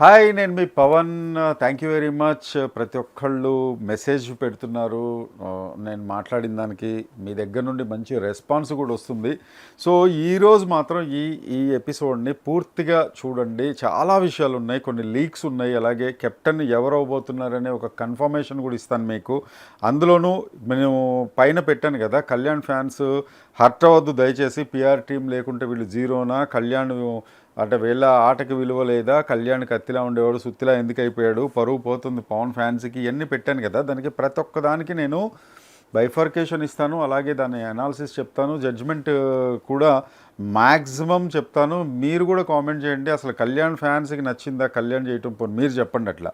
Hi నేను మీ Pawan. Thank you very much. ప్రతి ఒక్కళ్ళు మెసేజ్ పెడుతున్నారు. నేను మాట్లాడిన దానికి మీ దగ్గర నుండి మంచి రెస్పాన్స్ కూడా వస్తుంది. సో ఈరోజు మాత్రం ఈ ఈ ఎపిసోడ్ని పూర్తిగా చూడండి. చాలా విషయాలు ఉన్నాయి కొన్ని లీక్స్ ఉన్నాయి. అలాగే కెప్టెన్ ఎవరవబోతున్నారనే ఒక కన్ఫర్మేషన్ కూడా ఇస్తాను మీకు. అందులోనూ మేము పైన పెట్టాను కదా కళ్యాణ్ ఫ్యాన్స్ హర్ట్ అవ్వద్దు దయచేసి పిఆర్ టీం లేకుంటే వీళ్ళు జీరోనా? కళ్యాణ్ అంటే వీళ్ళ ఆటకి విలువ లేదా కళ్యాణ్ కత్తిలా ఉండేవాడు సుత్తిలా ఎందుకు అయిపోయాడు పరువు పోతుంది పవన్ ఫ్యాన్స్కి ఇవన్నీ పెట్టాను కదా దానికి ప్రతి ఒక్కదానికి నేను బైఫర్కేషన్ ఇస్తాను అలాగే దాని అనాలిసిస్ చెప్తాను జడ్జ్మెంట్ కూడా మ్యాక్సిమం చెప్తాను. మీరు కూడా కామెంట్ చేయండి అసలు కళ్యాణ్ ఫ్యాన్స్కి నచ్చిందా కళ్యాణ్ చేయటం పోను మీరు చెప్పండి అట్లా.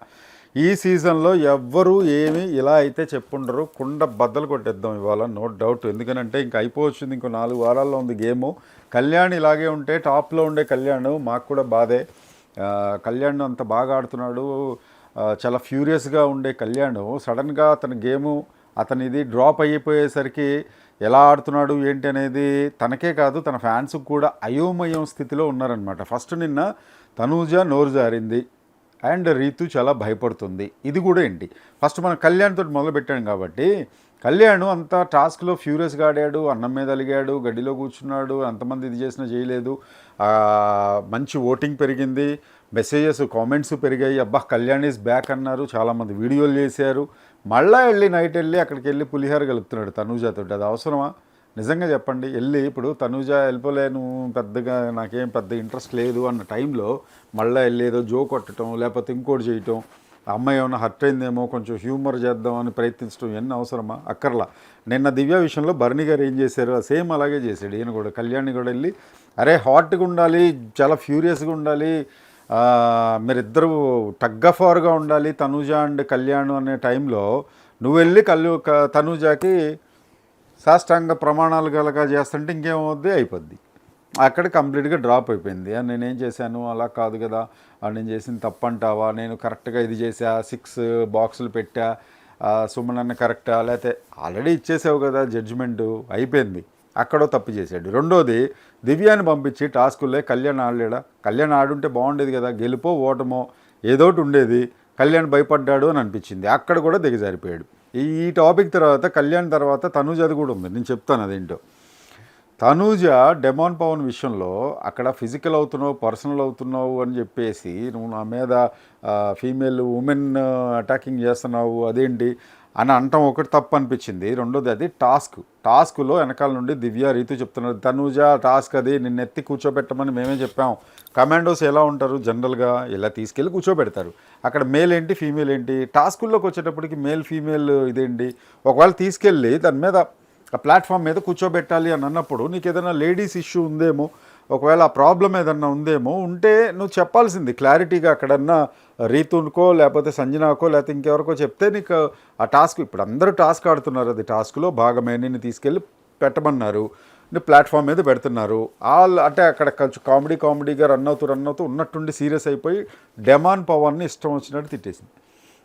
ఈ సీజన్లో ఎవ్వరూ ఏమి ఇలా అయితే చెప్పుండరు కుండ బద్దలు కొట్టేద్దాం ఇవాళ నో డౌట్ ఎందుకనంటే ఇంకా అయిపోవచ్చింది ఇంకో నాలుగు వారాల్లో ఉంది గేము. కళ్యాణ్ ఇలాగే ఉంటే టాప్లో ఉండే కళ్యాణ్ మాకు కూడా బాధే. కళ్యాణ్ అంత బాగా ఆడుతున్నాడు. చాలా ఫ్యూరియస్గా ఉండే కళ్యాణ్ సడన్గా అతని గేము అతని ఇది డ్రాప్ అయిపోయేసరికి ఎలా ఆడుతున్నాడు ఏంటి అనేది తనకే కాదు తన ఫ్యాన్స్ కూడా అయోమయం స్థితిలో ఉన్నారనమాట ఫస్ట్ నిన్న తనూజ నోరు జారింది అండ్ రీతు చాలా భయపడుతుంది. ఇది కూడా ఏంటి? ఫస్ట్ మనం కళ్యాణ్ తోటి కాబట్టి కళ్యాణ్ అంత టాస్క్లో ఫ్యూరియస్గా ఆడాడు అన్నం మీద అలిగాడు గడ్డిలో కూర్చున్నాడు అంతమంది ఇది చేసినా చేయలేదు. మంచి ఓటింగ్ పెరిగింది. మెసేజెస్ కామెంట్స్ పెరిగాయి. అబ్బా కళ్యాణ్ ఈజ్ బ్యాక్ అన్నారు. చాలామంది వీడియోలు చేశారు. మళ్ళీ వెళ్ళి నైట్ వెళ్ళి అక్కడికి వెళ్ళి పులిహార కలుపుతున్నాడు తనూజాతో అది అవసరమా? నిజంగా చెప్పండి. వెళ్ళి ఇప్పుడు తనూజ వెళ్ళిపోలేను పెద్దగా నాకేం పెద్ద ఇంట్రెస్ట్ లేదు అన్న టైంలో మళ్ళీ వెళ్ళి ఏదో జో కొట్టడం లేకపోతే ఇంకోటి చేయటం అమ్మాయి ఏమైనా హర్ట్ అయిందేమో కొంచెం హ్యూమర్ చేద్దామని ప్రయత్నించడం ఎన్ని అవసరమా? అక్కర్లా. నిన్న దివ్య విషయంలో భరణి గారు ఏం చేశారు? సేమ్ అలాగే చేశాడు. ఈయన కూడా కళ్యాణి కూడా వెళ్ళి అరే హాట్గా ఉండాలి చాలా ఫ్యూరియస్గా ఉండాలి మీరిద్దరు టగ్గఫార్గా ఉండాలి తనూజ అండ్ కళ్యాణ్ అనే టైంలో నువ్వు వెళ్ళి కళ్ళు తనూజాకి సాష్టాంగ ప్రమాణాలు గలగా చేస్తుంటే ఇంకేమవుద్ది? అయిపోద్ది. అక్కడ కంప్లీట్గా డ్రాప్ అయిపోయింది. నేనేం చేశాను? అలా కాదు కదా. నేను చేసింది తప్పంటావా? నేను కరెక్ట్గా ఇది చేసా సిక్స్ బాక్సులు పెట్టా? సుమనన్న కరెక్టా? లేకపోతే ఆల్రెడీ ఇచ్చేసావు కదా జడ్జిమెంట్ అయిపోయింది. అక్కడో తప్పు చేశాడు. రెండోది దివ్యాన్ని పంపించి టాస్కుల్లో కళ్యాణ్ ఆడలేడా? కళ్యాణ్ ఆడుంటే బాగుండేది కదా. గెలుపో ఓటమో ఏదోటి ఉండేది. కళ్యాణ్ భయపడ్డాడు అని అనిపించింది. అక్కడ కూడా దిగజారిపోయాడు. ఈ ఈ టాపిక్ తర్వాత కళ్యాణ్ తర్వాత తనుజది కూడా ఉంది. నేను చెప్తాను అదేంటో. తనూజ డెమాన్ పవన్ విషయంలో అక్కడ ఫిజికల్ అవుతున్నావు పర్సనల్ అవుతున్నావు అని చెప్పేసి నువ్వు నా మీద ఫీమేల్ ఉమెన్ అటాకింగ్ చేస్తున్నావు అదేంటి అని అంటాం ఒకటి తప్పు అనిపించింది రెండోది అది టాస్క్. టాస్క్లో వెనకాల నుండి దివ్య రీతు చెప్తున్నారు తనూజ టాస్క్ అది నిన్నెత్తి కూర్చోబెట్టమని మేమే చెప్పాం. కమాండోస్ ఎలా ఉంటారు? జనరల్గా ఇలా తీసుకెళ్ళి కూర్చోబెడతారు. అక్కడ మేల్ ఏంటి ఫీమేల్ ఏంటి? టాస్కుల్లోకి వచ్చేటప్పటికి మేల్ ఫీమేల్ ఇదేంటి? ఒకవేళ తీసుకెళ్ళి దాని మీద ప్లాట్ఫామ్ మీద కూర్చోబెట్టాలి అని అన్నప్పుడు నీకు ఏదైనా లేడీస్ ఇష్యూ ఉందేమో ఒకవేళ ఆ ప్రాబ్లం ఏదన్నా ఉందేమో ఉంటే నువ్వు చెప్పాల్సింది క్లారిటీగా అక్కడన్నా రీతున్కో లేకపోతే సంజనాకో లేకపోతే ఇంకెవరికో చెప్తే నీకు ఆ టాస్క్ ఇప్పుడు అందరూ టాస్క్ ఆడుతున్నారు అది టాస్క్లో భాగమే నిన్ను తీసుకెళ్ళి పెట్టమన్నారు ప్లాట్ఫామ్ మీద పెడుతున్నారు. ఆల్ అంటే అక్కడ కొంచెం కామెడీ కామెడీగా రన్ అవుతూ రన్ అవుతూ ఉన్నట్టుండి సీరియస్ అయిపోయి డెమాన్ పవన్ని ఇష్టం వచ్చినట్టు తిట్టేసింది.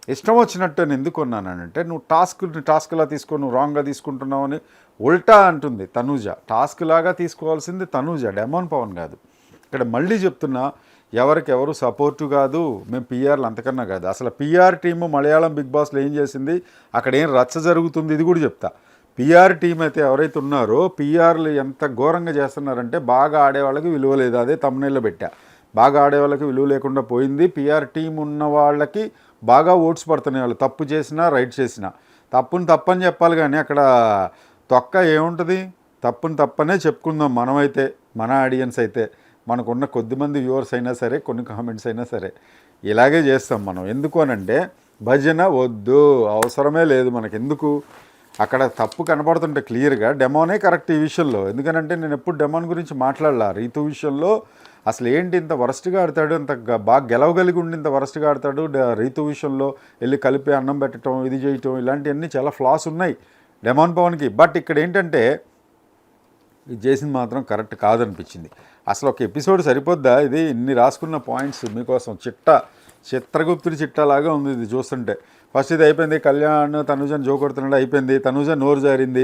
ఇష్టం వచ్చినట్టు నేను ఎందుకు అన్నానంటే నువ్వు టాస్క్ టాస్క్లా తీసుకొని నువ్వు రాంగ్గా తీసుకుంటున్నావు అని ఉల్టా అంటుంది తనూజ. టాస్క్ లాగా తీసుకోవాల్సింది తనూజ డెమాన్ పవన్ కాదు. ఇక్కడ మళ్ళీ చెప్తున్నా ఎవరికి ఎవరు సపోర్టు కాదు. మేము పిఆర్లు అంతకన్నా కాదు. అసలు పిఆర్ టీము మలయాళం బిగ్ బాస్లో ఏం చేసింది అక్కడ ఏం రచ్చ జరుగుతుంది ఇది కూడా చెప్తా. పిఆర్ టీం అయితే ఎవరైతే ఉన్నారో పిఆర్లు ఎంత ఘోరంగా చేస్తున్నారంటే బాగా ఆడేవాళ్ళకి విలువ లేదు. అదే తమ్ముళ్ళలో పెట్టా. బాగా ఆడేవాళ్ళకి విలువ లేకుండా పోయింది. పిఆర్ టీం ఉన్న వాళ్ళకి బాగా ఓట్స్ పడుతున్నాయి వాళ్ళు. తప్పు చేసినా రైట్ చేసినా. తప్పుని తప్పని చెప్పాలి కానీ అక్కడ తొక్క ఏముంటుంది? తప్పుని తప్పనే చెప్పుకుందాం మనమైతే మన ఆడియన్స్ అయితే. మనకున్న కొద్దిమంది వ్యూవర్స్ అయినా సరే కొన్ని కామెంట్స్ అయినా సరే. ఇలాగే చేస్తాం మనం. ఎందుకు అనంటే భజన వద్దు. అవసరమే లేదు మనకి ఎందుకు అక్కడ తప్పు కనపడుతుంటే క్లియర్గా డెమోనే కరెక్ట్ ఈ విషయంలో. ఎందుకనంటే నేను ఎప్పుడు డెమోన్ గురించి మాట్లాడలా. రీతు విషయంలో అసలు ఏంటి ఇంత వరస్ట్గా ఆడతాడు? ఇంత బాగా గెలవగలిగి ఉండి ఇంత వరస్ట్గా ఆడతాడు? రీతు విషయంలో వెళ్ళి కలిపి అన్నం పెట్టడం ఇది చేయటం ఇలాంటివన్నీ చాలా ఫ్లాస్ ఉన్నాయి డెమాన్ పవన్కి. బట్ ఇక్కడ ఏంటంటే ఇది చేసింది మాత్రం కరెక్ట్ కాదనిపించింది. అసలు ఒక ఎపిసోడ్ సరిపోద్దా? ఇది ఇన్ని రాసుకున్న పాయింట్స్ మీకోసం. చిట్ట చిత్రగుప్తుడి చిట్టలాగా ఉంది ఇది చూస్తుంటే. ఫస్ట్ ఇది అయిపోయింది కళ్యాణ్ తనుజన్ జోకొడుతున్నాడు అయిపోయింది. తనుజ నోరు జారింది.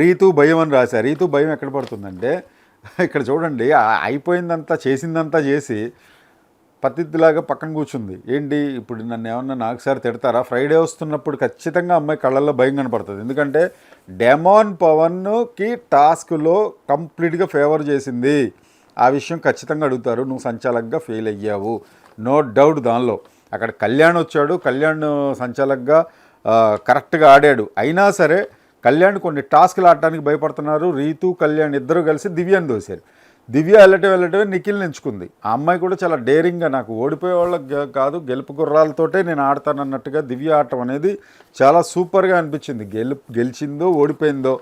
రీతు భయం అని రాశారు రీతు భయం ఎక్కడ పడుతుందంటే ఇక్కడ చూడండి అయిపోయిందంతా చేసిందంతా చేసి పతిథిలాగా పక్కన కూర్చుంది. ఏంటి? ఇప్పుడు నన్ను ఏమన్నా నాకు సార్ తిడతారా? ఫ్రైడే వస్తున్నప్పుడు ఖచ్చితంగా అమ్మాయి కళ్ళల్లో భయం కనపడుతుంది. ఎందుకంటే డెమాన్ పవన్కి టాస్క్లో కంప్లీట్గా ఫేవర్ చేసింది. ఆ విషయం ఖచ్చితంగా అడుగుతారు. నువ్వు సంచాలకుగా ఫెయిల్ అయ్యావు. నో డౌట్ దానిలో. అక్కడ కళ్యాణ్ వచ్చాడు. కళ్యాణ్ సంచాలకుగా కరెక్ట్గా ఆడాడు. అయినా సరే కళ్యాణ్ కొన్ని టాస్క్లు ఆడటానికి భయపడుతున్నారు. రీతు కళ్యాణ్ ఇద్దరు కలిసి దివ్యాన్ని దోశారు దివ్య వెళ్ళటం వెళ్ళటమే నిఖిల్ని ఎంచుకుంది. ఆ అమ్మాయి కూడా చాలా డేరింగ్గా నాకు ఓడిపోయే వాళ్ళకి కాదు గెలుపు గుర్రాలతోటే నేను ఆడతానన్నట్టుగా దివ్య ఆడటం అనేది చాలా సూపర్గా అనిపించింది. గెలుపు గెలిచిందో ఓడిపోయిందో.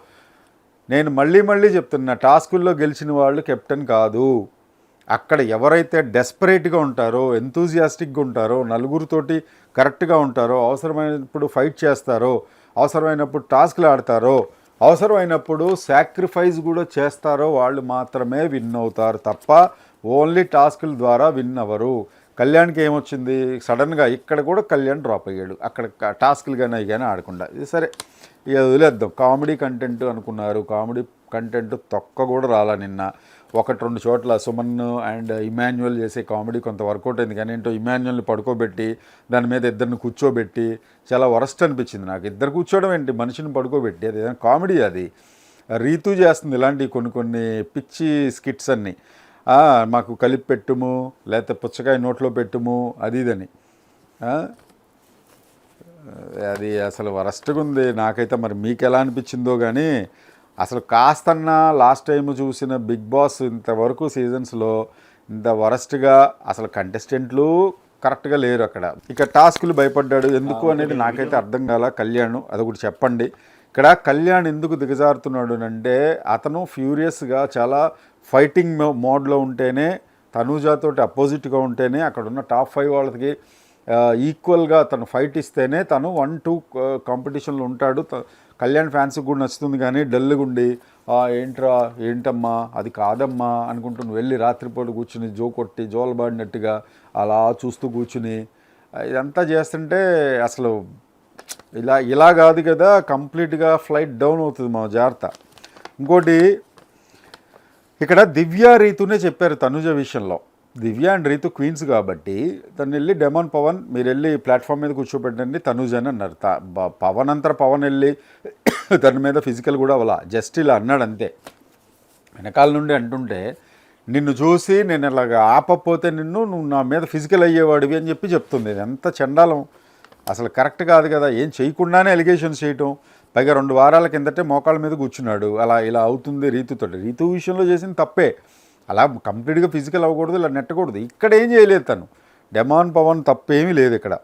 నేను మళ్ళీ మళ్ళీ చెప్తున్నా టాస్కుల్లో గెలిచిన వాళ్ళు కెప్టెన్ కాదు. అక్కడ ఎవరైతే డెస్పరేట్గా ఉంటారో ఎంతూజియాస్టిక్గా ఉంటారో నలుగురితోటి కరెక్ట్గా ఉంటారో అవసరమైనప్పుడు ఫైట్ చేస్తారో అవసరమైనప్పుడు టాస్క్లు ఆడతారో అవసరమైనప్పుడు సాక్రిఫైస్ కూడా చేస్తారో వాళ్ళు మాత్రమే విన్ అవుతారు తప్ప ఓన్లీ టాస్కుల ద్వారా విన్ అవ్వరు. కళ్యాణ్కి ఏమొచ్చింది? సడన్గా ఇక్కడ కూడా కళ్యాణ్ డ్రాప్ అయ్యాడు. అక్కడ టాస్కులు కానీ అవి కానీ ఆడకుండా. ఇది సరే ఇక వదిలేద్దాం. కామెడీ కంటెంట్ అనుకున్నారు. కామెడీ కంటెంట్ తొక్క కూడా రాలా నిన్న. ఒకటి రెండు చోట్ల సుమన్ అండ్ ఇమాన్యువల్ చేసే కామెడీ కొంత వర్కౌట్ అయింది. కానీ ఏంటో ఇమాన్యువల్ని పడుకోబెట్టి దాని మీద ఇద్దరిని కూర్చోబెట్టి చాలా వరస్ట్ అనిపించింది నాకు. ఇద్దరు కూర్చోవడం ఏంటి? మనిషిని పడుకోబెట్టి అది ఏదైనా కామెడీ అది. రీతు చేస్తుంది ఇలాంటి కొన్ని కొన్ని పిచ్చి స్కిట్స్ అన్నీ. మాకు కలిపి పెట్టుము లేకపోతే పుచ్చకాయ నోట్లో పెట్టుము అది ఇదని. అది అసలు వరస్ట్గా ఉంది. నాకైతే మరి మీకు ఎలా అనిపించిందో కానీ అసలు కాస్తన్నా లాస్ట్ టైం చూసిన బిగ్ బాస్ ఇంతవరకు సీజన్స్లో ఇంత వరస్ట్గా అసలు కంటెస్టెంట్లు కరెక్ట్గా లేరు అక్కడ. ఇక టాస్కులు భయపడ్డాడు. ఎందుకు అనేది నాకైతే అర్థం కాల. కళ్యాణ్ అదొకటి చెప్పండి. ఇక్కడ కళ్యాణ్ ఎందుకు దిగజారుతున్నాడు అంటే అతను ఫ్యూరియస్గా చాలా ఫైటింగ్ మోడ్లో ఉంటేనే తనూజాతోటి అపోజిట్గా ఉంటేనే అక్కడ ఉన్న టాప్ ఫైవ్ వాళ్ళకి ఈక్వల్గా తను ఫైట్ ఇస్తేనే తను వన్ టూ కాంపిటీషన్లో ఉంటాడు. త- కళ్యాణ్ ఫ్యాన్స్కి కూడా నచ్చుతుంది కానీ డల్గా ఉండి ఏంట్రా ఏంటమ్మా అది కాదమ్మా అనుకుంటూ వెళ్ళి రాత్రిపూట కూర్చుని జో కొట్టి జోలబాడినట్టుగా అలా చూస్తూ కూర్చుని ఇదంతా చేస్తుంటే అసలు ఇలా ఇలా కాదు కదా కంప్లీట్గా ఫ్లైట్ డౌన్ అవుతుంది మా జాగ్రత్త. ఇంకోటి ఇక్కడ దివ్య రీతునే చెప్పారు తనుజ విషయంలో. దివ్య అండ్ రీతు క్వీన్స్ కాబట్టి తను వెళ్ళి డెమాన్ పవన్ మీరు వెళ్ళి ప్లాట్ఫామ్ మీద కూర్చోబెట్టండి తనుజ్ అని అన్నారు. త- పవన్ అంతా పవన్ వెళ్ళి తన మీద ఫిజికల్ కూడా అవలా జస్ట్ ఇలా అన్నాడు అంతే. వెనకాల నుండి అంటుంటే నిన్ను చూసి నేను ఇలాగ ఆపకపోతే నిన్ను నువ్వు నా మీద ఫిజికల్ అయ్యేవాడివి అని చెప్పి చెప్తుంది. ఎంత చండాలం. అసలు కరెక్ట్ కాదు కదా ఏం చేయకుండానే ఎలిగేషన్స్ చేయటం. పైగా రెండు వారాల కిందటే మోకాళ్ళ మీద కూర్చున్నాడు. అలా ఇలా అవుతుంది రీతుతో రీతు విషయంలో చేసిన తప్పే. అలా కంప్లీట్గా ఫిజికల్ అవ్వకూడదు ఇలా నెట్టకూడదు. ఇక్కడ ఏం చేయలేదు తను. డెమాన్ పవన్ తప్పేమీ లేదు ఇక్కడ.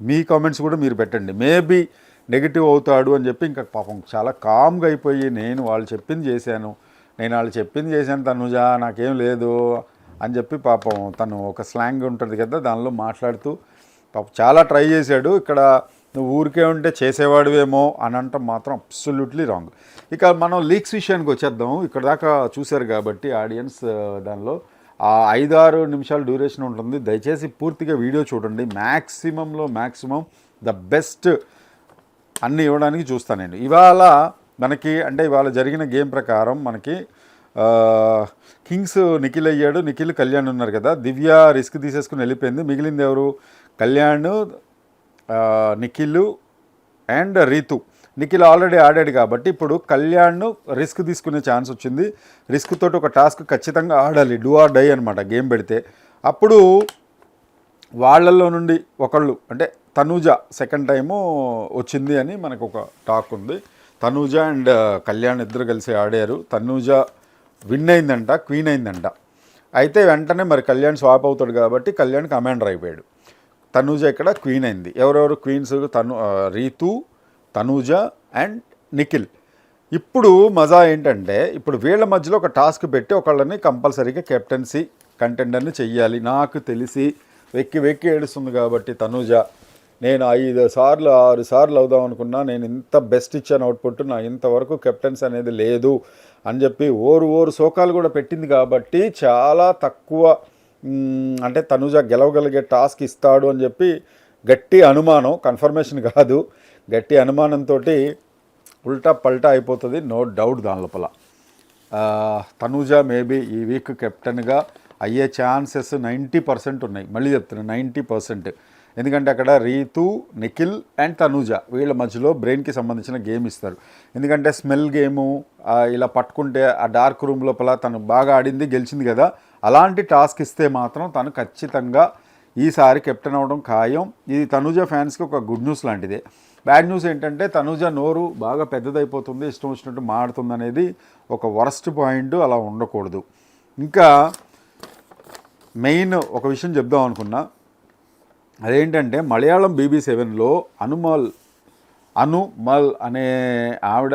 మీ కామెంట్స్ కూడా మీరు పెట్టండి. మేబీ నెగిటివ్ అవుతాడు అని చెప్పి ఇంకా పాపం చాలా కామ్గా అయిపోయి నేను వాళ్ళు చెప్పింది చేశాను. నేను వాళ్ళు చెప్పింది చేశాను తనుజా నాకేం లేదు అని చెప్పి పాపం తను ఒక స్లాంగ్ ఉంటుంది కదా దానిలో మాట్లాడుతూ పాపం చాలా ట్రై చేశాడు. ఇక్కడ నువ్వు ఊరికే ఉంటే చేసేవాడివేమో అని అంటాం మాత్రం అబ్సల్యూట్లీ రాంగ్ ఇక మనం లీక్స్ విషయానికి వచ్చేద్దాం ఇక్కడ దాకా చూశారు కాబట్టి ఆడియన్స్ దానిలో ఆ ఐదారు నిమిషాల డ్యూరేషన్ ఉంటుంది. దయచేసి పూర్తిగా వీడియో చూడండి. మ్యాక్సిమంలో మ్యాక్సిమం ద బెస్ట్ అన్నీ ఇవ్వడానికి చూస్తాను నేను. ఇవాళ మనకి అంటే ఇవాళ జరిగిన గేమ్ ప్రకారం మనకి కింగ్స్ నిఖిల్ అయ్యాడు. నిఖిల్ కళ్యాణ్ ఉన్నారు కదా. దివ్య రిస్క్ తీసేసుకుని వెళ్ళిపోయింది. మిగిలింది ఎవరు? కళ్యాణ్ నిఖిల్ అండ్ రీతు. నిఖిల్ ఆల్రెడీ ఆడాడు కాబట్టి ఇప్పుడు కళ్యాణ్ రిస్క్ తీసుకునే ఛాన్స్ వచ్చింది. రిస్క్ తోటి ఒక టాస్క్ ఖచ్చితంగా ఆడాలి. డూ ఆర్ డై అనమాట గేమ్ పెడితే. అప్పుడు వాళ్ళల్లో నుండి ఒకళ్ళు అంటే తనూజ సెకండ్ టైము వచ్చింది అని మనకు ఒక టాక్ ఉంది. తనూజ అండ్ కళ్యాణ్ ఇద్దరు కలిసి ఆడారు. తనూజ విన్ అయిందంట క్వీన్ అయిందంట. అయితే వెంటనే మరి కళ్యాణ్ స్వాప్ అవుతాడు కాబట్టి కళ్యాణ్ కమాండర్ అయిపోయాడు. తనూజ ఇక్కడ క్వీన్ అయింది. ఎవరెవరు క్వీన్స్? తను రీతు తనూజ అండ్ నిఖిల్. ఇప్పుడు మజా ఏంటంటే ఇప్పుడు వీళ్ళ మధ్యలో ఒక టాస్క్ పెట్టి ఒకళ్ళని కంపల్సరీగా కెప్టెన్సీ కంటెండర్ని చెయ్యాలి. నాకు తెలిసి వెక్కి వెక్కి ఏడుస్తుంది కాబట్టి తనూజ నేను ఐదు సార్లు ఆరు సార్లు అవుదాం అనుకున్నా నేను ఇంత బెస్ట్ ఇచ్చాను అవుట్పుట్ నా ఇంతవరకు కెప్టెన్స్ అనేది లేదు అని చెప్పి ఓరు ఓరు శోకాలు కూడా పెట్టింది కాబట్టి చాలా తక్కువ అంటే తనుజ గెలవగలిగే టాస్క్ ఇస్తాడు అని చెప్పి గట్టి అనుమానం కన్ఫర్మేషన్ కాదు. గట్టి అనుమానంతో ఉల్టా పల్టా అయిపోతుంది నో డౌట్ దాని లోపల. తనూజ మేబీ ఈ వీక్ కెప్టెన్గా అయ్యే ఛాన్సెస్ నైంటీ పర్సెంట్ ఉన్నాయి. మళ్ళీ చెప్తున్నాను నైంటీ పర్సెంట్ ఎందుకంటే అక్కడ రీతు నిఖిల్ అండ్ తనూజ వీళ్ళ మధ్యలో బ్రెయిన్కి సంబంధించిన గేమ్ ఇస్తారు. ఎందుకంటే స్మెల్ గేము ఇలా పట్టుకుంటే ఆ డార్క్ రూమ్ లోపల తను బాగా ఆడింది గెలిచింది కదా. అలాంటి టాస్క్ ఇస్తే మాత్రం తను ఖచ్చితంగా ఈసారి కెప్టెన్ అవడం ఖాయం. ఇది తనుజ ఫ్యాన్స్కి ఒక గుడ్ న్యూస్ లాంటిదే. బ్యాడ్ న్యూస్ ఏంటంటే తనుజ నోరు బాగా పెద్దదైపోతుంది ఇష్టం వచ్చినట్టు మాడుతుంది అనేది ఒక వరస్ట్ పాయింట్ అలా ఉండకూడదు. ఇంకా మెయిన్ ఒక విషయం చెప్దాం అనుకున్నా. అదేంటంటే మలయాళం బీబీ సెవెన్లో అనుమల్ అనుమల్ అనే ఆవిడ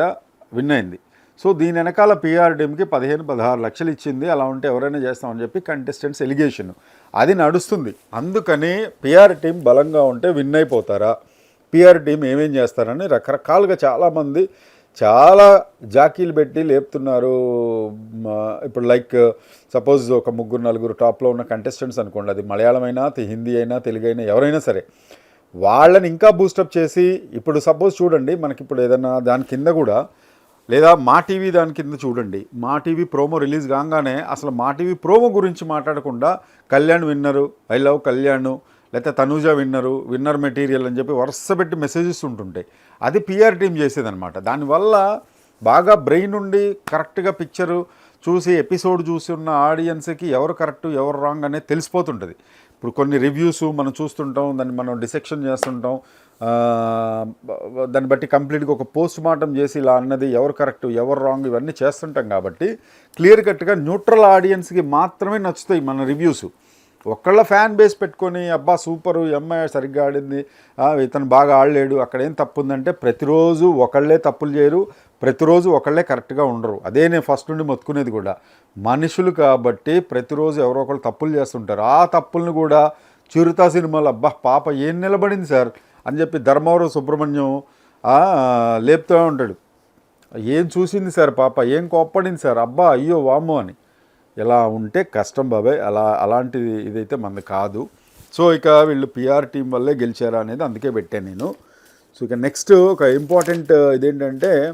విన్ అయింది. సో దీని వెనకాల పీఆర్డీఎంకి పదిహేను పదహారు లక్షలు ఇచ్చింది. అలా ఉంటే ఎవరైనా చేస్తామని చెప్పి కంటెస్టెంట్స్ ఎలిగేషన్ అది నడుస్తుంది. అందుకని పిఆర్ టీం బలంగా ఉంటే విన్ అయిపోతారా? పిఆర్ టీం ఏమేం చేస్తారని రకరకాలుగా చాలామంది చాలా జాకీలు పెట్టి లేపుతున్నారు. ఇప్పుడు లైక్ సపోజ్ ఒక ముగ్గురు నలుగురు టాప్లో ఉన్న కంటెస్టెంట్స్ అనుకోండి. అది మలయాళం అయినా హిందీ అయినా తెలుగు అయినా ఎవరైనా సరే. వాళ్ళని ఇంకా బూస్టప్ చేసి ఇప్పుడు సపోజ్ చూడండి మనకి ఇప్పుడు ఏదైనా దాని కింద కూడా లేదా మా టీవీ దాని కింద చూడండి. మా టీవీ ప్రోమో రిలీజ్ కాగానే అసలు మా టీవీ ప్రోమో గురించి మాట్లాడకుండా Kalyan winner I love Kalyan లేకపోతే తనూజ విన్నరు విన్నర్ మెటీరియల్ అని చెప్పి వరుస పెట్టి మెసేజెస్ ఉంటుంటాయి. అది పిఆర్ టీం చేసేదనమాట దానివల్ల బాగా బ్రెయిన్ ఉండి కరెక్ట్గా పిక్చరు చూసి ఎపిసోడ్ చూసి ఉన్న ఆడియన్స్కి ఎవరు కరెక్ట్ ఎవరు రాంగ్ అనేది తెలిసిపోతుంటుంది. ఇప్పుడు కొన్ని రివ్యూస్ మనం చూస్తుంటాం దాన్ని మనం డిసెక్షన్ చేస్తుంటాం దాన్ని బట్టి కంప్లీట్గా ఒక పోస్ట్ మార్టం చేసి ఇలా అన్నది ఎవరు కరెక్ట్ ఎవరు రాంగ్ ఇవన్నీ చేస్తుంటాం కాబట్టి క్లియర్ కట్గా న్యూట్రల్ ఆడియన్స్కి మాత్రమే నచ్చుతాయి మన రివ్యూస్. ఒక్కళ్ళ ఫ్యాన్ బేస్ పెట్టుకొని అబ్బా సూపరు ఎంఐ అమ్మాయి సరిగ్గా ఆడింది ఇతను బాగా ఆడలేడు అక్కడ ఏం తప్పు ఉందంటే ప్రతిరోజు ఒకళ్ళే తప్పులు చేయరు ప్రతిరోజు ఒకళ్ళే కరెక్ట్గా ఉండరు. అదే నేను ఫస్ట్ నుండి మొత్తుకునేది కూడా. మనుషులు కాబట్టి ప్రతిరోజు ఎవరో ఒకళ్ళు తప్పులు చేస్తుంటారు. ఆ తప్పుల్ని కూడా చిరుత సినిమాలో అబ్బా పాప ఏం నిలబడింది సార్? అని చెప్పి ధర్మవరం సుబ్రహ్మణ్యం లేపుతూ ఉంటాడు. ఏం చూసింది సార్ పాప? ఏం కోప్పడింది సార్? అబ్బా అయ్యో వామ్మో అని. ఇలా ఉంటే కష్టం బాబాయ్. అలా అలాంటిది ఇదైతే మనది కాదు. సో ఇక వీళ్ళు పిఆర్ టీం వల్లే గెలిచారా అనేది అందుకే పెట్టాను నేను. సో ఇక నెక్స్ట్ ఒక ఇంపార్టెంట్ ఇదేంటంటే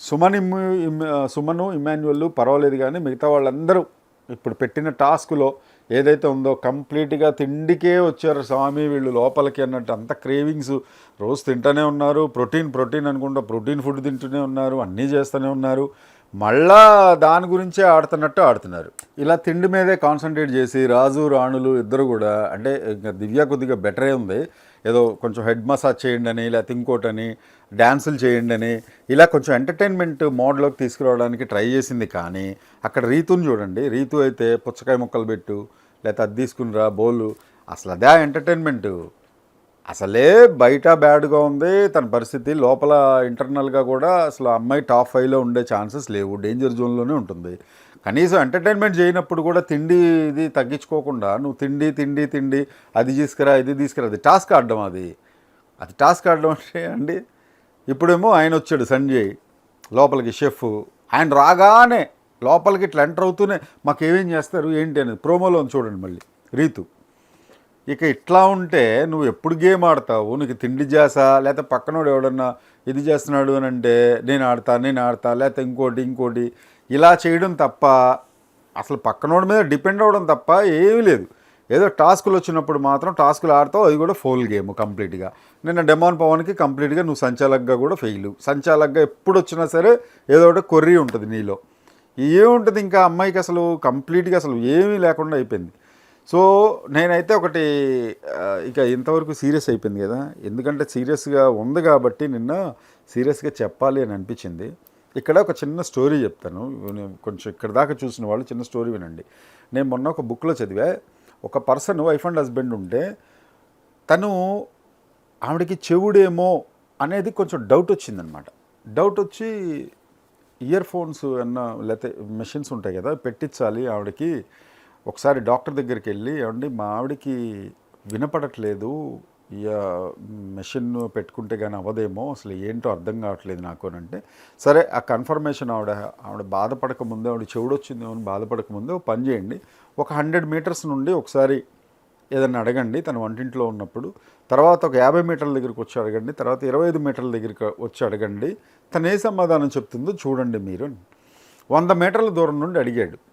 సుమన్ ఇమ్ము ఇమ్- సుమను ఇమాన్యువల్ పర్వాలేదు కానీ మిగతా వాళ్ళందరూ ఇప్పుడు పెట్టిన టాస్క్లో ఏదైతే ఉందో కంప్లీట్గా తిండికే వచ్చారు స్వామి వీళ్ళు లోపలికి అన్నట్టు అంత క్రేవింగ్స్. రోజు తింటూనే ఉన్నారు. ప్రోటీన్ ప్రోటీన్ అనుకుంటా ప్రోటీన్ ఫుడ్ తింటూనే ఉన్నారు. అన్నీ చేస్తూనే ఉన్నారు. మళ్ళా దాని గురించే ఆడుతున్నట్టు ఆడుతున్నారు. ఇలా తిండి మీదే కాన్సన్ట్రేట్ చేసి రాజు రాణులు ఇద్దరు కూడా అంటే ఇంకా దివ్య కొద్దిగా బెటరే ఉంది. ఏదో కొంచెం హెడ్ మసాజ్ చేయండి అని లేకపోతే ఇంకోటని డ్యాన్సులు చేయండి అని ఇలా కొంచెం ఎంటర్టైన్మెంట్ మోడ్లోకి తీసుకురావడానికి ట్రై చేసింది కానీ అక్కడ రీతుని చూడండి. రీతు అయితే పుచ్చకాయ ముక్కలు పెట్టు లేకపోతే అది తీసుకునిరా బోలు. అసలు అదే ఎంటర్టైన్మెంట్ అసలే బయట బ్యాడ్గా ఉంది. తన పరిస్థితి లోపల ఇంటర్నల్గా కూడా అసలు అమ్మాయి టాప్ ఫైవ్లో ఉండే ఛాన్సెస్ లేవు. డేంజర్ జోన్లోనే ఉంటుంది. కనీసం ఎంటర్టైన్మెంట్ చేయనప్పుడు కూడా తిండి ఇది తగ్గించుకోకుండా నువ్వు తిండి తిండి తిండి అది తీసుకురా ఇది తీసుకురా అది టాస్క్ ఆడడం అది. అది టాస్క్ ఆడడం అంటే అండి ఇప్పుడేమో ఆయన వచ్చాడు సంజయ్ లోపలికి షెఫ్. ఆయన రాగానే లోపలికి ఇట్లా ఎంటర్ అవుతూనే మాకు ఏమేం చేస్తారు? ఏంటి అనేది ప్రోమోలో చూడండి మళ్ళీ. రీతు. ఇక ఇట్లా ఉంటే నువ్వు ఎప్పుడు గేమ్ ఆడతావు? నీకు తిండి చేసా లేకపోతే పక్కనోడు ఎవడన్నా ఇది చేస్తున్నాడు అని అంటే నేను ఆడతా నేను ఆడతా లేకపోతే ఇంకోటి ఇంకోటి. ఇలా చేయడం తప్ప అసలు పక్కనోడి మీద డిపెండ్ అవ్వడం తప్ప ఏమీ లేదు. ఏదో టాస్కులు వచ్చినప్పుడు మాత్రం టాస్కులు ఆడతావు అది కూడా ఫోల్ గేమ్ కంప్లీట్గా. నిన్న డెమాన్ పవన్కి కంప్లీట్గా నువ్వు సంచాలక్గా కూడా ఫెయిల్. సంచాలక్గా ఎప్పుడు వచ్చినా సరే ఏదో ఒకటి కొర్రీ ఉంటుంది నీలో. ఏముంటుంది ఇంకా అమ్మాయికి అసలు కంప్లీట్గా అసలు ఏమీ లేకుండా అయిపోయింది. సో నేనైతే ఒకటి ఇక ఇంతవరకు సీరియస్ అయిపోయింది కదా. ఎందుకంటే సీరియస్గా ఉంది కాబట్టి నిన్న సీరియస్గా చెప్పాలి అని అనిపించింది. ఇక్కడ ఒక చిన్న స్టోరీ చెప్తాను. నేను కొంచెం ఇక్కడ దాకా చూసిన వాళ్ళు చిన్న స్టోరీ వినండి. నేను మొన్న ఒక బుక్లో చదివా. ఒక పర్సన్ వైఫ్ అండ్ హస్బెండ్ ఉంటే తను ఆవిడకి చెవుడేమో అనేది కొంచెం డౌట్ వచ్చిందనమాట. డౌట్ వచ్చి ఇయర్ ఫోన్స్ అన్న లేకపోతే మెషిన్స్ ఉంటాయి కదా పెట్టించాలి ఆవిడకి. ఒకసారి డాక్టర్ దగ్గరికి వెళ్ళి ఏమండి మా ఆవిడకి వినపడట్లేదు. ఇక మెషిన్ పెట్టుకుంటే కానీ అవ్వదేమో. అసలు ఏంటో అర్థం కావట్లేదు నాకు అని అంటే సరే ఆ కన్ఫర్మేషన్ ఆవిడ ఆవిడ బాధపడక ముందే ఆవిడ చెవుడు వచ్చిందేమో అని బాధపడక ముందే ఒక పని చేయండి. ఒక హండ్రెడ్ మీటర్స్ నుండి ఒకసారి ఏదన్నా అడగండి తన వంటింట్లో ఉన్నప్పుడు. తర్వాత ఒక యాభై మీటర్ల దగ్గరికి వచ్చి అడగండి. తర్వాత ఇరవై ఐదు మీటర్ల దగ్గరికి వచ్చి అడగండి. తను ఏ సమాధానం చెప్తుందో చూడండి మీరు వంద మీటర్ల దూరం నుండి అడిగాడు.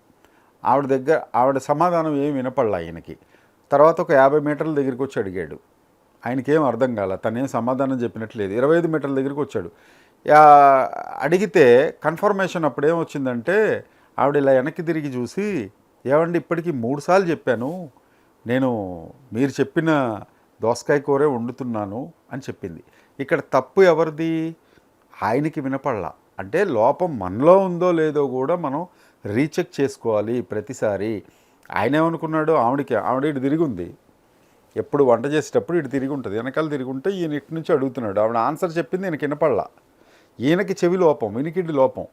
ఆవిడ దగ్గర ఆవిడ సమాధానం ఏం వినపడలా ఆయనకి తర్వాత ఒక యాభై మీటర్ల దగ్గరికి వచ్చి అడిగాడు. ఆయనకేం అర్థం కాల తనేం సమాధానం చెప్పినట్లేదు. ఇరవై ఐదు మీటర్ల దగ్గరికి వచ్చాడు. అడిగితే కన్ఫర్మేషన్ అప్పుడు ఏమొచ్చిందంటే ఆవిడ ఇలా వెనక్కి తిరిగి చూసి ఏమండి ఇప్పటికీ మూడుసార్లు చెప్పాను. నేను మీరు చెప్పిన దోసకాయ కూరే వండుతున్నాను అని చెప్పింది. ఇక్కడ తప్పు ఎవరిది? ఆయనకి వినపడలా. అంటే లోపం మనలో ఉందో లేదో కూడా మనం రీచెక్ చేసుకోవాలి ప్రతిసారి. ఆయన ఏమనుకున్నాడు? ఆవిడకి ఆవిడ ఇటు తిరిగి ఉంది. ఎప్పుడు వంట చేసేటప్పుడు ఇటు తిరిగి ఉంటుంది. వెనకాల తిరిగి ఉంటే ఈయన ఇటు నుంచి అడుగుతున్నాడు. ఆవిడ ఆన్సర్ చెప్పింది ఈయనకి వినపడలా. ఈయనకి చెవి లోపం వినికిడి లోపం.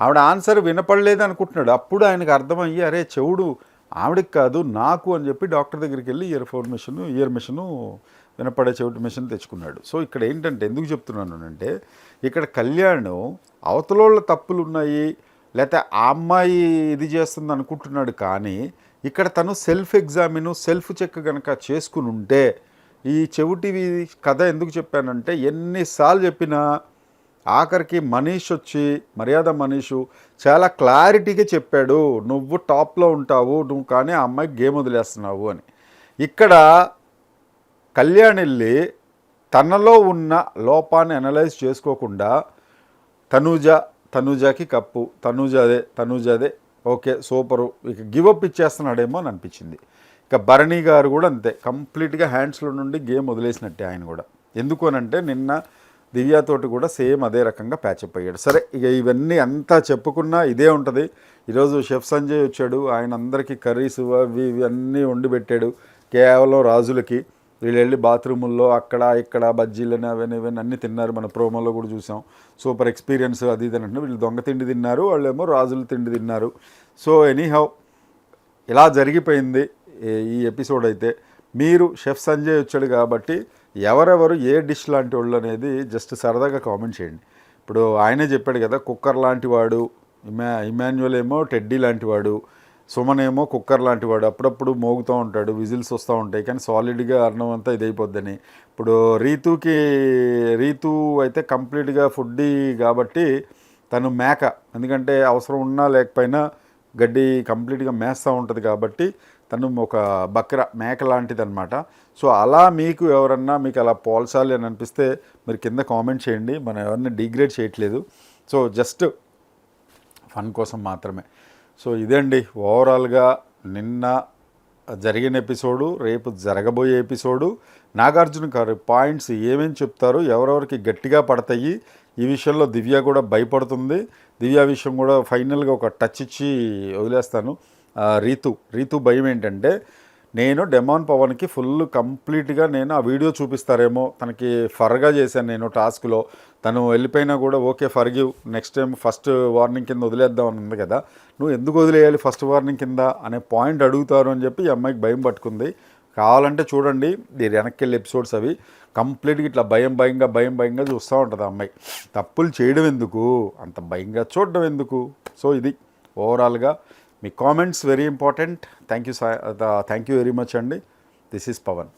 ఆవిడ ఆన్సర్ వినపడలేదు అనుకుంటున్నాడు. అప్పుడు ఆయనకు అర్థమయ్యి అరే చెవుడు ఆవిడకి కాదు నాకు అని చెప్పి డాక్టర్ దగ్గరికి వెళ్ళి earphone machine ear machine వినపడే చెవిటి మిషన్ తెచ్చుకున్నాడు. సో ఇక్కడ ఏంటంటే ఎందుకు చెప్తున్నాను అంటే ఇక్కడ కళ్యాణ్ అవతలోళ్ళ తప్పులు ఉన్నాయి లేకపోతే ఆ అమ్మాయి ఇది చేస్తుంది అనుకుంటున్నాడు కానీ ఇక్కడ తను సెల్ఫ్ ఎగ్జామిను సెల్ఫ్ చెక్ కనుక చేసుకుని ఉంటే ఈ చెవిటివి కథ ఎందుకు చెప్పానంటే ఎన్నిసార్లు చెప్పినా ఆఖరికి మనీష్ వచ్చి మర్యాద మనీషు చాలా క్లారిటీగా చెప్పాడు నువ్వు టాప్లో ఉంటావు నువ్వు కానీ ఆ అమ్మాయికి గేమ్ వదిలేస్తున్నావు అని. ఇక్కడ కళ్యాణ్ వెళ్ళి తనలో ఉన్న లోపాన్ని అనలైజ్ చేసుకోకుండా తనూజ తనూజాకి కప్పు తనూజ అదే తనూజ అదే ఓకే సూపరు ఇక గివప్ ఇచ్చేస్తున్నాడేమో అని అనిపించింది. ఇక భరణి గారు కూడా అంతే కంప్లీట్గా హ్యాండ్స్లో నుండి గేమ్ వదిలేసినట్టే ఆయన కూడా. ఎందుకోనంటే నిన్న దివ్యాతోటి కూడా సేమ్ అదే రకంగా ప్యాచప్ అయ్యాడు. సరే ఇక ఇవన్నీ అంతా చెప్పుకున్నా ఇదే ఉంటుంది. ఈరోజు షెఫ్ సంజయ్ వచ్చాడు ఆయన అందరికీ కర్రీస్ అవి ఇవన్నీ వండి పెట్టాడు కేవలం రాజులకి. వీళ్ళు వెళ్ళి బాత్రూముల్లో అక్కడ ఇక్కడ బజ్జీలని అవన్నీ ఇవన్నీ అన్నీ తిన్నారు. మన ప్రోమోలో కూడా చూసాం. సూపర్ ఎక్స్పీరియన్స్ అది ఇది అంటే వీళ్ళు దొంగ తిండి తిన్నారు. వాళ్ళేమో రాజుల తిండి తిన్నారు. సో ఎనీహౌ ఇలా జరిగిపోయింది ఈ- ఈ ఎపిసోడ్ అయితే. మీరు షెఫ్ సంజయ్ వచ్చాడు కాబట్టి ఎవరెవరు ఏ డిష్ లాంటి వాళ్ళు అనేది జస్ట్ సరదాగా కామెంట్ చేయండి. ఇప్పుడు ఆయనే చెప్పాడు కదా కుక్కర్ లాంటి వాడు ఇమా ఇమాన్యువల్ ఏమో టెడ్డీ లాంటి వాడు సుమనేమో కుక్కర్ లాంటి వాడు. అప్పుడప్పుడు మోగుతూ ఉంటాడు విజిల్స్ వస్తూ ఉంటాయి కానీ సాలిడ్గా అన్నం అంతా ఇదైపోద్దని. ఇప్పుడు రీతుకి రీతు అయితే కంప్లీట్గా ఫుడ్డీ కాబట్టి తను మేక. ఎందుకంటే అవసరం ఉన్నా లేకపోయినా గడ్డి కంప్లీట్గా మేస్తూ ఉంటుంది కాబట్టి తను ఒక బక్ర మేక లాంటిది అనమాట సో అలా మీకు ఎవరన్నా మీకు అలా పోల్చాలి అని అనిపిస్తే మీరు కింద కామెంట్ చేయండి. మనం ఎవరిని డిగ్రేడ్ చేయట్లేదు. సో జస్ట్ ఫన్ కోసం మాత్రమే. సో ఇదండి ఓవరాల్గా నిన్న జరిగిన ఎపిసోడు రేపు జరగబోయే ఎపిసోడు. నాగార్జున గారు పాయింట్స్ ఏమేమి చెప్తారు ఎవరెవరికి గట్టిగా పడతాయి ఈ విషయంలో దివ్య కూడా భయపడుతుంది. దివ్య విషయం కూడా ఫైనల్గా ఒక టచ్ ఇచ్చి వదిలేస్తాను. రీతు రీతు భయం ఏంటంటే నేను డెమాన్ పవన్కి ఫుల్ కంప్లీట్గా నేను ఆ వీడియో చూపిస్తారేమో తనకి ఫర్గా చేశాను నేను టాస్క్లో. తను వెళ్ళిపోయినా కూడా okay forgive next time first warning కింద వదిలేద్దాం అని ఉంది కదా. నువ్వు ఎందుకు వదిలేయాలి ఫస్ట్ వార్నింగ్ కింద అనే పాయింట్ అడుగుతారు అని చెప్పి ఈ అమ్మాయికి భయం పట్టుకుంది. కావాలంటే చూడండి ఇది వెనక్కి వెళ్ళి ఎపిసోడ్స్ అవి. కంప్లీట్గా ఇట్లా భయం భయంగా భయం భయంగా చూస్తూ ఉంటుంది ఆ అమ్మాయి. తప్పులు చేయడం ఎందుకు? అంత భయంగా చూడడం ఎందుకు? సో ఇది ఓవరాల్గా మీ comments very important thank you thank you very much అండి దిస్ ఈజ్ పవన్